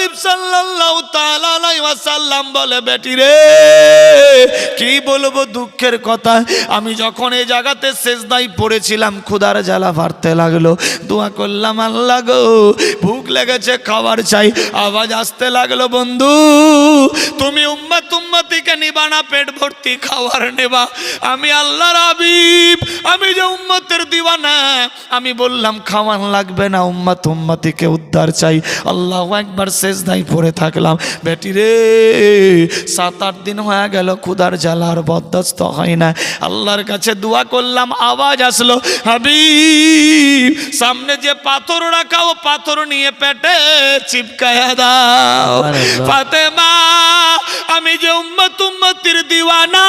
হাবিব সাল্লাল্লাহু তাআলা আলাইহি ওয়াসাল্লাম বলে, বেটি রে, কি বলব দুঃখের কথা? আমি যখন এই জায়গাতে সেজদাই পড়েছিলাম, ক্ষুধার জ্বালা বাড়তে লাগল। দোয়া করলাম, আল্লাহ গো, ভুক লেগেছে, খাবার চাই। আওয়াজ আসতে লাগল, বন্ধু, তুমি উম্মত উম্মতিকে নিবা না, পেট ভর্তি খাবার নেবা। আমি আল্লাহর হাবিব, আমি যে উম্মতের দিওয়ানা, আমি বললাম, খাওয়ান লাগবে না, উম্মত উম্মতিকে উদ্ধার চাই। আল্লাহ একবার শেষ দাই পড়ে থাকলাম। বেটি রে সাত আট দিন হয়ে গেল ক্ষুধার জ্বালার বরদাস্ত হয় না। আল্লাহর কাছে দোয়া করলাম আওয়াজ আসলো হাবি সামনে যে পাথর রাখা ও পাথর নিয়ে পেটে চিপকায়া দাও। ফাতেমা আমি যে উম্মত উম্মতির দিওয়ানা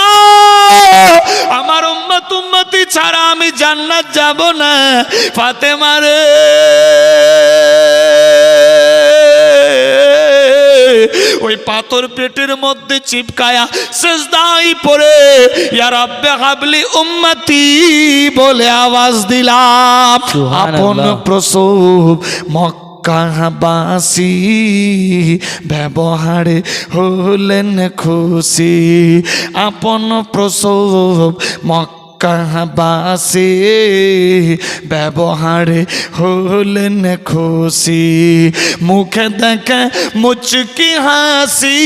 আমার উম্মত উম্মতি ছাড়া আমি জান্নাত যাব না। ফাতেমা রে পাথর পেটের মধ্যে চিপকায়া সেজদাই পড়ে। ইয়ার আব্বে হাবলি উম্মতি বলে আওয়াজ দিলাম। আপন। প্রসব মক্কাবাসী ব্যবহারে হলেন খুশি। আপন প্রসব মক্কাবাসী ব্যবহারে হলেন খুশি মুখে দেখে মুচকি হাসি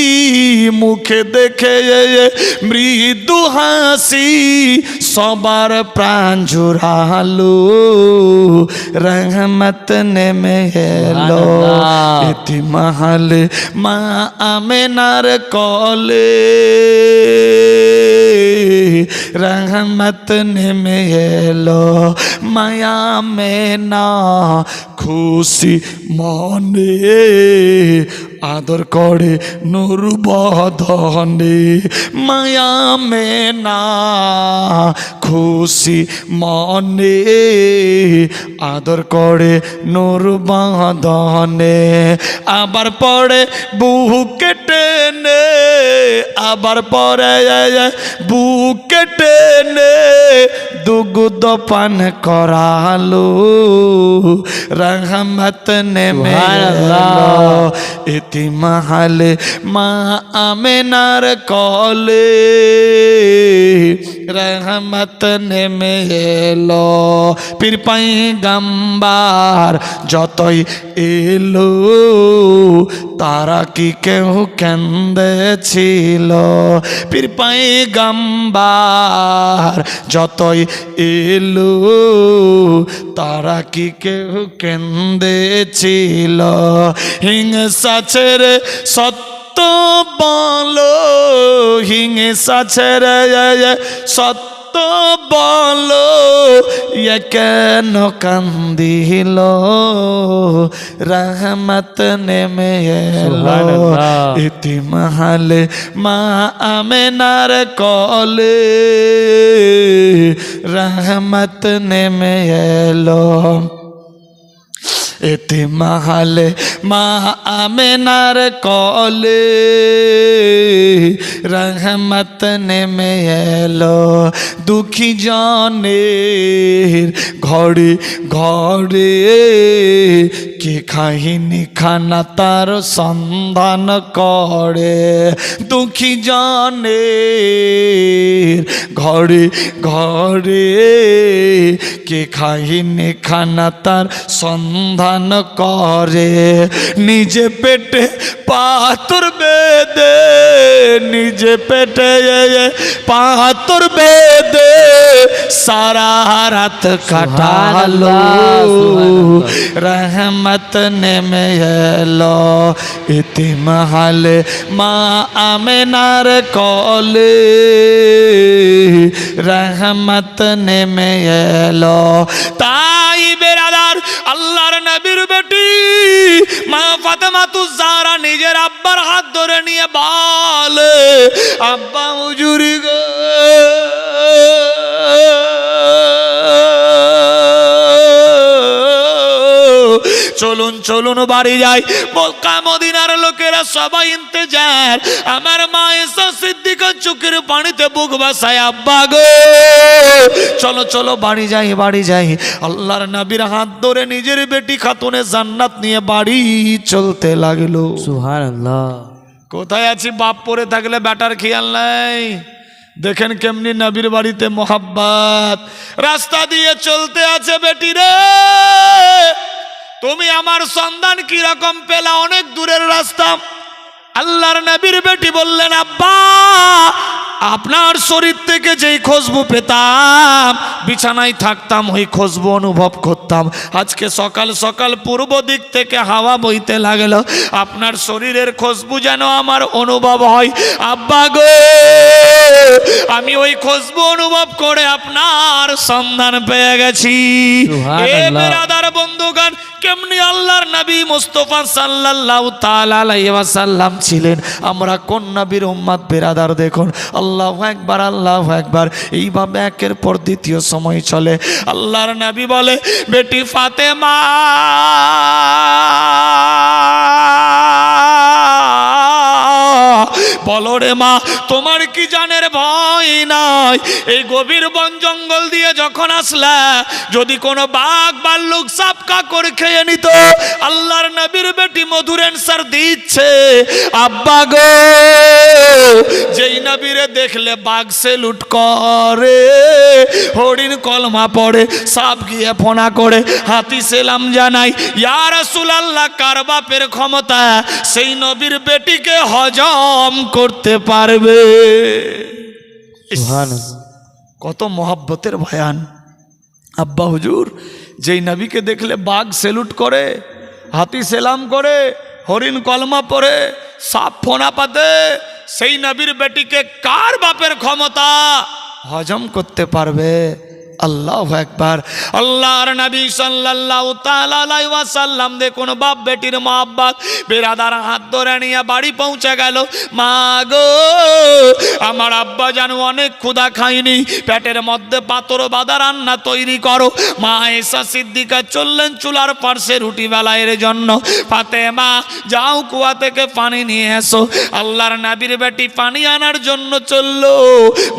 মুখে দেখে মৃদু হাসি সবার প্রাণ জুড়ালো রহমত নেমে এলো। ইতি মহল মা আমেনার কলে। রহমত নেমে এলো মায়া মেনা খুশি মনে। আদর করে নুর বদনে মায়া মেনা খুশি মনে আদর করে নুর বদনে আবার পরে বুকে টেনে আবার পরে বুকে টেনে দুগুদ পান করালো রহমত নেমে। ইতি মহালে মা আমেনার কলে রহমত নেমে এলো পীর পাই গাম্বার যতই এলো, তারা কি কেউ কেন্দেছিল পীর পাই গাম্বার যতই এলো, তারা কি কেউ কেন্দেছিল হিংসা ছেড়ে সত্য বলো, হিংসা ছেড়ে সত্য বলো কেন কান্দিল? রহমত নেমে এলো সুবহানাল্লাহ। ইতি মহালে মা আমেনার কলে রহমত নেমে এলো এতে মাহালে মা আমেনার কলে রহমত নেমে এলো দুঃখী জনের ঘরে ঘরে। কে খাহিনি খানা তার সন্ধান করে? দুঃখী জনের ঘরে ঘরে। কে খাহিনি খানা তার সন্ধান করে নিজে পেটে পাথর বেদে নিজে পেটে পাথর বেদে সারা রাত কাটালো সুবহানাল্লাহ। রহমত নেমে এলো ইতি মহালে মা আমেনার কলে রহমত নেমে এলো তাই বেরাদার আল্লাহর নবীর বেটি। মা ফাতেমা তু জারা নিজের আব্বার হাত ধরে নিয়ে বলে, আব্বা হুজুরি গো। চলুন চলুন বাড়ি যাই। মক্কা মদিনার লোকেরা সবাই ইন্তজার। আমার মা এসা সিদ্দিকা চোখের পানিতে বুক বাসায়, আব্বা গো। চলো চলো বাড়ি যাই বাড়ি যাই। আল্লাহর নবীর হাত ধরে নিজের বেটি খাতুনে জান্নাত নিয়ে বাড়ি চলতে লাগল। আল্লাহ কোথায় আছি? বাপ পরে থাকলে ব্যাটার খেয়াল নাই। দেখেন কেমনি নবীর বাড়িতে মোহাব্বাত। রাস্তা দিয়ে চলতে আছে বেটি রে। তুমি আমার সন্ধান কি রকম পেলা? অনেক দূরের রাস্তা। আল্লাহর নবীর বেটি বললেন আব্বা আপনার শরীর থেকে যেই খুশবু পেতাম বিছানায় থাকতাম ওই খুশবু অনুভব করতাম। আজকে সকাল সকাল পূর্ব দিক থেকে হাওয়া বইতে লাগল আপনার শরীরের খুশবু যেন আমার অনুভব হয়। আব্বা গো আমি ওই খুশবু অনুভব করে আপনার সন্ধান পেয়ে গেছি। এ সুবহানাল্লাহ। বেরাদার বন্ধুগণ কেমনি আল্লাহর নবী মুস্তফা সাল্লাল্লাহু তাআলা আলাইহি ওয়াসাল্লাম ছিলেন? আমরা কোন নবীর উম্মত বেরাদার দেখুন আল্লাহু একবার আল্লাহ একবার এইভাবে একের পর দ্বিতীয় সময় চলে। আল্লাহর নাবি বলে, বেটি ফাতেমা! বলো রে মা, তোমার কি জানের ভয় নাই? এই গভীর বন জঙ্গল দিয়ে যখন আসলা, যদি কোনো বাঘ বাল্লুক সাপ কাকড় খেয়ে নিত, আল্লাহর নবীর বেটি মধুর অ্যান্সার দিচ্ছে, আব্বা গো, যেই নবীরে দেখলে বাঘ সে লুট করে, হরিণ কলমা পড়ে, সাপ গিয়ে ফোনা করে, হাতি সেলাম জানাই, ইয়া রাসূলুল্লাহ, কার বাপের ক্ষমতা? সেই নবীর বেটিকে হজম করতে পারবে। কত মহাব্বতের ভয়ান আব্বা হুজুর যেই নবীকে দেখলে বাঘ সেলুট করে হাতি সেলাম করে হরিণ কলমা পরে সাপ ফোনা পাতে সেই নবীর বেটিকে কার বাপের ক্ষমতা হজম করতে পারবে? আল্লাহ একবার আল্লাহর নবী সাল্লাল্লাহু তাআলা ওয়াসাল্লাম দেখুন, বাপ বেটির মহব্বত। বেরাদার হাত ধরে নিয়ে বাড়ি পৌঁছে গেল। মা গো, আমার আব্বা জানো অনেক ক্ষুধা খাইনি পেটের মধ্যে পাথর বাঁধা রান্না তৈরি করো। মা এসা সিদ্দিকা চললেন চুলার পার্শ্বে রুটি বেলায়ের জন্য। ফাতেমা, যাও কুয়া থেকে পানি নিয়ে এসো। আল্লাহর নাবির বেটি পানি আনার জন্য চলল।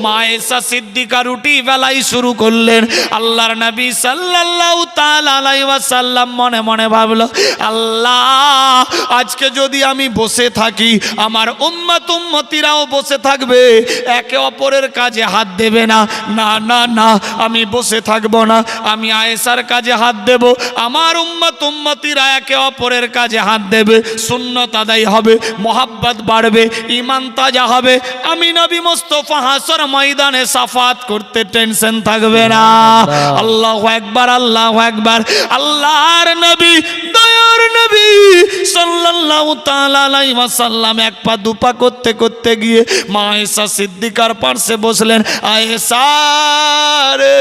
মা এসা সিদ্দিকা রুটি বেলাই শুরু করলেন আল্লাহর নবী সাল্লাল্লাহু তাআলা ওয়াসাল্লাম মনে মনে ভাবলো, আল্লাহ, আজকে যদি আমি বসে থাকি, আমার উম্মত উম্মতিরাও বসে থাকবে, একে অপরের কাজে হাত দেবে না। না না না, আমি বসে থাকব না, আমি আয়েসার কাজে হাত দেব, আমার উম্মত উম্মতিরা একে অপরের কাজে হাত দেবে, সুন্নত আদায় হবে, মোহাব্বত বাড়বে ইমান তাজা হবে। আমি নবী মোস্তফা হাসর ময়দানে সাফাত করতে টেনশন থাকবে না। আল্লাহ। একবার আল্লাহ একবার আল্লাহর নবী দয়ার নবী সাল্লাল্লাহু তাআলা আলাইহি ওয়াসাল্লাম এক পা দুপা করতে করতে গিয়ে মা আয়েশা সিদ্দিকার পাশে বসলেন, আয়েশা রে,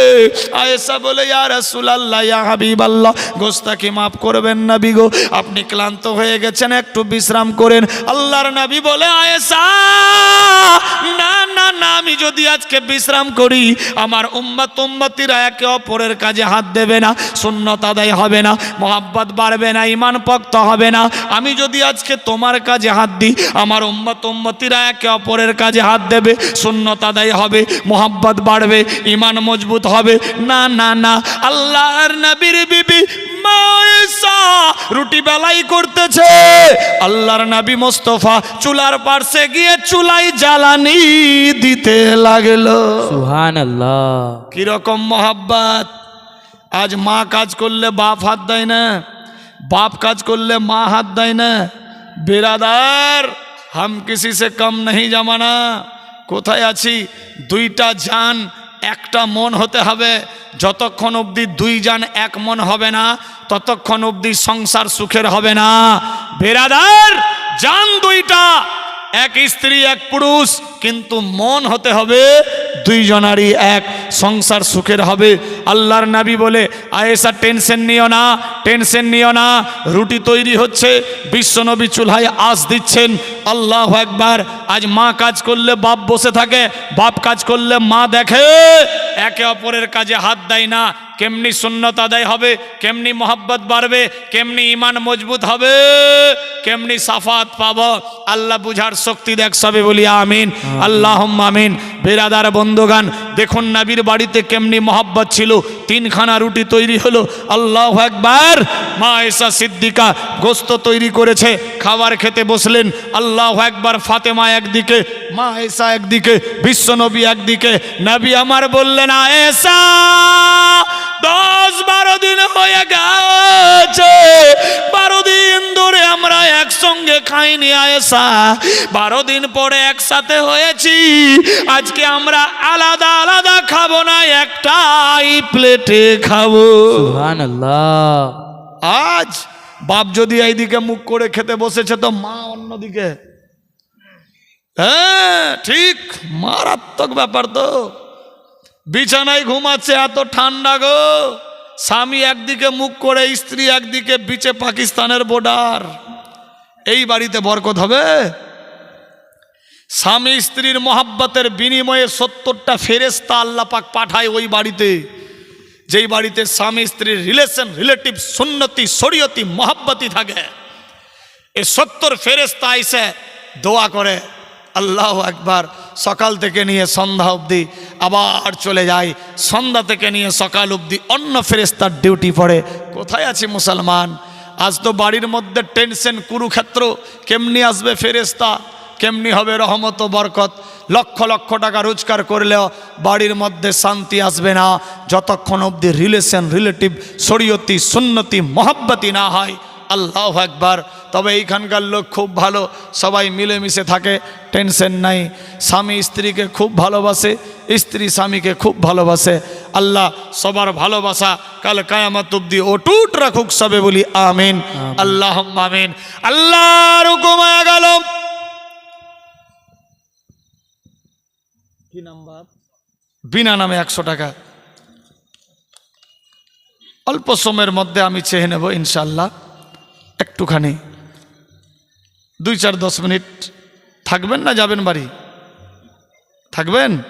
আয়েশা বলে, ইয়া রাসূলুল্লাহ, ইয়া হাবিবাল্লাহ গোস্তাকে মাফ করবেন নবী গো, আপনি ক্লান্ত হয়ে গেছেন, একটু বিশ্রাম করেন। আল্লাহর নবী বলে, আয়েশা, না না না, আমি যদি আজকে বিশ্রাম করি, আমার উম্মত উম্মতিরা একে অপরের কাজে হাত দেবে না, সুন্নত আদায় হবে না, মোহাব্বত বাড়বে না ইমান পক্ত হবে না। আমি যদি আজকে তোমার কাজে হাত দিই আমার উম্মত উম্মতিরা একে অপরের কাজে হাত দেবে আদায় হবে মোহাব্বত বাড়বে ইমান মজবুত হবে। না না না। আল্লাহর নবীর বিবি রুটি বেলাই করতেছে। আল্লাহর নবী মোস্তফা চুলার পার্শ্বে গিয়ে চুলাই জ্বালানি দিতে লাগল। সুহান আল্লাহ কীরকম মোহাব্বত? আজ মা কাজ করলে বাপ হাত দেয় না। বাপ কাজ করলে মা হাত দেয় না। বেরাদার, হাম কিসি সে কম नहीं জামানা। কোথায় আছি? দুইটা জান, একটা মন হতে হবে। যতক্ষণ অবধি দুই জান এক মন হবে না, ততক্ষণ অবধি সংসার সুখের হবে না। বেরাদার, জান দুইটা, এক স্ত্রী, এক পুরুষ, কিন্তু মন হতে হবে দুইজনারই এক। সংসার সুখের হবে। আল্লাহর নাবি বলে আয়েসা টেনশন নিও না টেনশন নিও না। রুটি তৈরি হচ্ছে বিশ্বনবী চুলহায় আস দিচ্ছেন। আল্লাহ একবার আজ মা কাজ করলে বাপ বসে থাকে বাপ কাজ করলে মা দেখে। একে অপরের কাজে হাত দেয় না কেমনি সুন্নত আদায় হবে কেমনি মোহাব্বত বাড়বে কেমনি ইমান মজবুত হবে কেমনি সাফাত পাব। আল্লাহ বুঝার শক্তি দেখ সবে বলি আমিন। আল্লাহ আমিন। বেরাদার বন্ধুগান দেখুন নাবির বাড়িতে কেমনি মোহাব্বত ছিল? তিনখানা রুটি তৈরি হলো। আল্লাহ একবার মা এসা সিদ্দিকা গোস্ত তৈরি করেছে, খাবার খেতে বসলেন। আল্লাহ একবার ফাতেমা একদিকে, মা এসা একদিকে, বিশ্বনবী একদিকে। নবী আমার বললেন আয়েসা দশ বারো দিন হয়ে গেছে। বারো দিন ধরে আমরা একসঙ্গে খাইনি আয়েসা বারো দিন পরে একসাথে হয়েছি। আজকে আমরা আলাদা আলাদা খাব না একটাই প্লেটে খাব। আজ বাপ যদি এইদিকে মুখ করে খেতে বসেছে তো মা অন্যদিকে। হ্যাঁ ঠিক মারাত্মক ব্যাপার তো। বিছানায় ঘুমাচ্ছে এত ঠান্ডা গো। স্বামী একদিকে মুখ করে স্ত্রী একদিকে বিচে পাকিস্তানের বর্ডার এই বাড়িতে বরকত হবে? স্বামী স্ত্রীর মহাব্বতের বিনিময়ে সত্তরটা ফেরেস্তা আল্লাহ পাক পাঠায় ওই বাড়িতে। যেই বাড়িতে স্বামী স্ত্রীর রিলেশন রিলেটিভ সুন্নতি, শরীয়তি মহাব্বতি থাকে। এ সত্তর ফেরেস্তা আইসে দোয়া করে, আল্লাহ একবার সকাল থেকে নিয়ে সন্ধ্যা অবধি আবার চলে যায় সন্ধ্যা থেকে নিয়ে সকাল অবধি অন্য ফেরেস্তার ডিউটি পড়ে। কোথায় আছে মুসলমান? আজ তো বাড়ির মধ্যে টেনশন, কুরুক্ষেত্র। কেমনি আসবে ফেরেস্তা কেমনি হবে রহমত বরকত? লক্ষ লক্ষ টাকা রোজগার করলেও বাড়ির মধ্যে শান্তি আসবে না। যতক্ষণ অবধি রিলেশন রিলেটিভ শরীয়তি, সুন্নতি মহাব্বতি না হয়। আল্লাহ একবার তবে এইখানকার লোক খুব ভালো সবাই মিলেমিশে থাকে টেনশন নাই। স্বামী স্ত্রীকে খুব ভালোবাসে স্ত্রী স্বামীকে খুব ভালোবাসে। আল্লাহ সবার ভালোবাসা কাল কায়ামত অব্দি অটুট রাখুক সবে বলি আমিন। আল্লাহ আমিন। আল্লাহর হুকুমায় গেল। কি নাম্বার? বিনা নামে একশো টাকা। অল্প সময়ের মধ্যে আমি চেয়ে নেব ইনশাল্লাহ একটুখানি। দুই চার দশ মিনিট। থাকবেন না যাবেন বাড়ি? থাকবেন?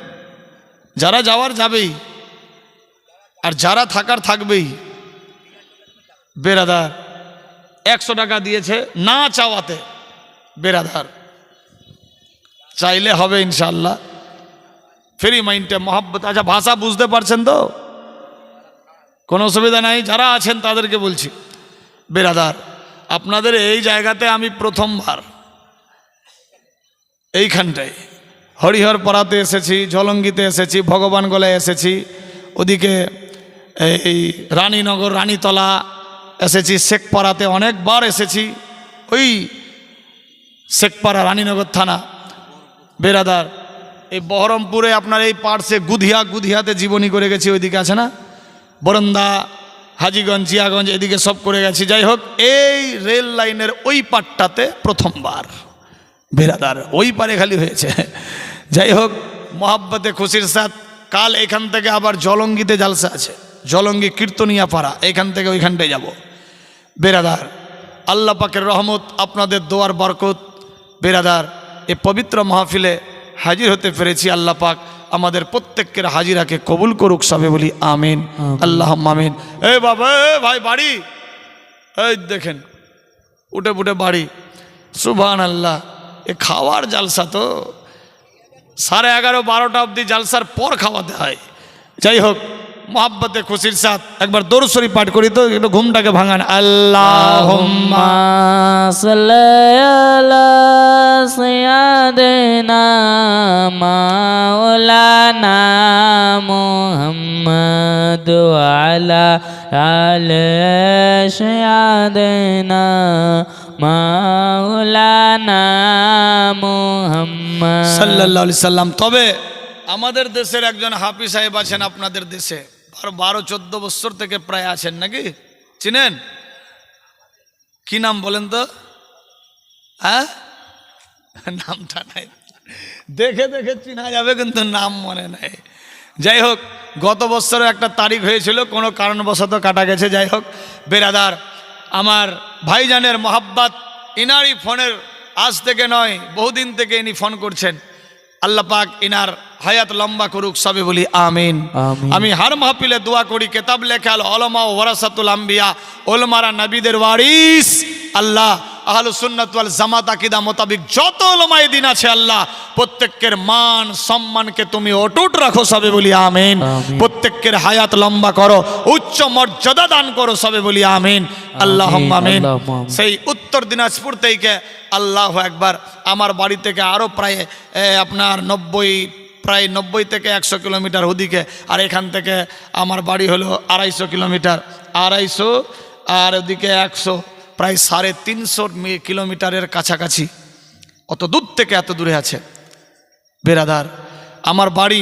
যারা যাওয়ার যাবেই। আর যারা থাকার থাকবেই। বেরাদার একশো টাকা দিয়েছে না চাওয়াতে। বেরাদার চাইলে হবে ইনশাল্লাহ ফ্রি মাইন্ডে মহাব্বত। আচ্ছা ভাষা বুঝতে পারছেন তো? কোনো অসুবিধা নাই, যারা আছেন তাদেরকে বলছি। বেরাদার আপনাদের এই জায়গাতে আমি প্রথমবার। এইখানটায়। হরিহর পাড়াতে এসেছি ঝলঙ্গিতে এসেছি, ভগবান গলায় এসেছি। ওদিকে এই রানীনগর, রানীতলা এসেছি শেখপাড়াতে অনেকবার এসেছি। ওই শেখপাড়া রানীনগর থানা বেরাদার এই বহরমপুরে আপনার এই পার্শ্বে গুধিয়া, গুধিয়াতে জীবনী করে গেছি, ওইদিকে আছে না? বরন্দা হাজিগঞ্জ, জিয়াগঞ্জ, এদিকে সব করে গেছি। যাই হোক, এই রেল লাইনের ওই পাটটাতে প্রথমবার। বেরাদার, ওই পারে খালি হয়েছে। যাই হোক, মহাব্বতে খুশির সাথ, কাল এখান থেকে আবার জলঙ্গিতে জালসা আছে। জলঙ্গি কীর্তনিয়া পাড়া এখান থেকে ওইখানটায় যাব। বেরাদার, আল্লাহ পাকের রহমত, আপনাদের দোয়ার বরকত। বেরাদার, এ পবিত্র মাহফিলে হাজির হতে পেরেছি আল্লাহ পাক। আমাদের প্রত্যেকের হাজিরাকে কবুল করুক সবে বলি আমিন। আল্লাহ আমিন। এ বাবা ভাই বাড়ি। এই দেখেন উঠে উঠে বাড়ি। সুবহান আল্লাহ এ খাওয়ার জালসা তো। সাড়ে এগারো বারোটা অবধি জালসার পর খাওয়াতে হয়। যাই হোক মোহাব্বতে খুশির সাথ। একবার দরুসরি পাঠ করি তো একটু ঘুমটাকে ভাঙান। আল্লাহ সয়াদনা মাওলানা মোহাম্মদ আলা আল সয়াদনা মাওলানা মোহাম্মদ। সাল্লাল্লাহু আলাইহি সাল্লাম। তবে আমাদের দেশের একজন হাফি সাহেব আছেন আপনাদের দেশে। আর বারো, চোদ্দ বছর থেকে প্রায় আছেন নাকি? চিনেন? কি নাম বলেন তো? হ্যাঁ? নামটা নাই। দেখে দেখে চিনা যাবে, কিন্তু নাম মনে নাই। যাই হোক, গত বছরে একটা তারিখ হয়েছিল, কোনো কারণবশত কাটা গেছে। যাই হোক, বেরাদার, আমার ভাইজানের মোহাব্বাত, ইনারই ফোনের আজ থেকে নয়, বহুদিন থেকে ইনি ফোন করছেন। আল্লাহ পাক ইনার হায়াত লম্বা করুক সবে বলি আমিন আমিন। আমি হার মাহফিলে দোয়া করি কেতাব লেখাল অলমা ওরাসাতুল আম্বিয়া ওলমারা নবীদের ওয়ারিস আল্লাহ আহলু সুন্নাত ওয়াল জামাত আকিদা মোতাবিক যত ওলমায়ে দিন আছে আল্লাহ প্রত্যেকের মান সম্মানকে তুমি অটুট রাখো সবে বলি আমিন। আমিন। প্রত্যেকের হায়াত লম্বা করো উচ্চ মর্যাদা দান করো সবে বলি আমিন। আল্লাহ আমিন। সেই উত্তর দিনাজপুর থেকে আল্লাহ একবার আমার বাড়ি থেকে আরও প্রায় আপনার নব্বই প্রায় নব্বই থেকে একশো কিলোমিটার ওদিকে আর এখান থেকে আমার বাড়ি হলো আড়াইশো কিলোমিটার। আড়াইশো আর ওদিকে একশো। প্রায় সাড়ে তিনশো কিলোমিটারের কাছাকাছি। অত দূর থেকে এত দূরে আছে। বেরাদার আমার বাড়ি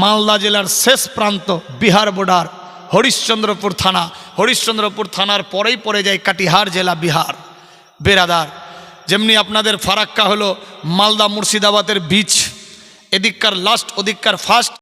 মালদা জেলার শেষ প্রান্ত বিহার বর্ডার, হরিশ্চন্দ্রপুর থানা। হরিশ্চন্দ্রপুর থানার পরেই পড়ে যায় কাটিহার জেলা বিহার। বেরাদার যেমনি আপনাদের ফারাক্কা হলো মালদা মুর্শিদাবাদের বীচ এদিককার লাস্ট ওদিককার ফার্স্ট